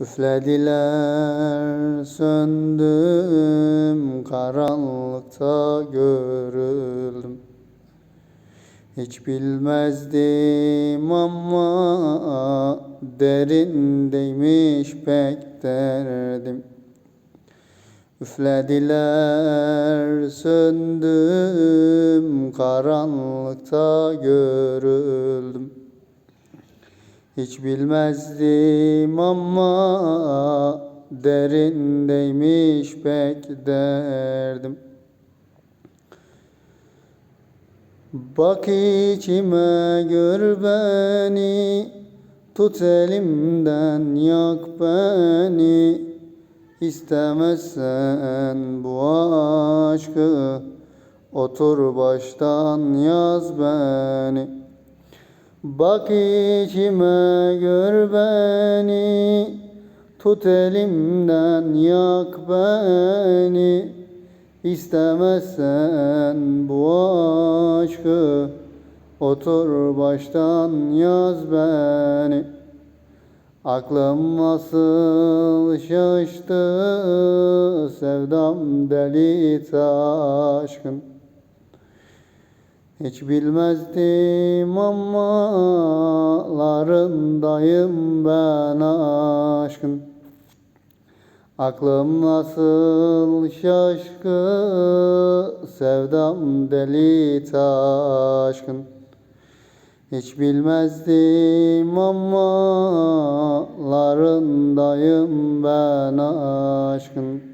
Üflediler söndüm karanlıkta görüldüm. Hiç bilmezdim ama derindeymiş pek derdim. Üflediler söndüm karanlıkta görüldüm hiç bilmezdim ama derindeymiş pek derdim. Bak içime gör beni, tut elimden yak beni. İstemezsen bu aşkı, otur baştan yaz beni. Bak içime gör beni. Tut elimden yak beni. İstemezsen bu aşkı Otur baştan yaz beni. Aklım nasıl şaştı Sevdam deli taşkın hiç bilmezdim ama larındayım ben aşkın. Aklım nasıl şaşkı sevdam deli taşkın. Hiç bilmezdim ama larındayım ben aşkın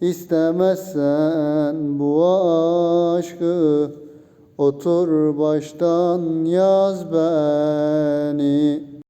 İstemezsen bu aşkı Otur baştan yaz beni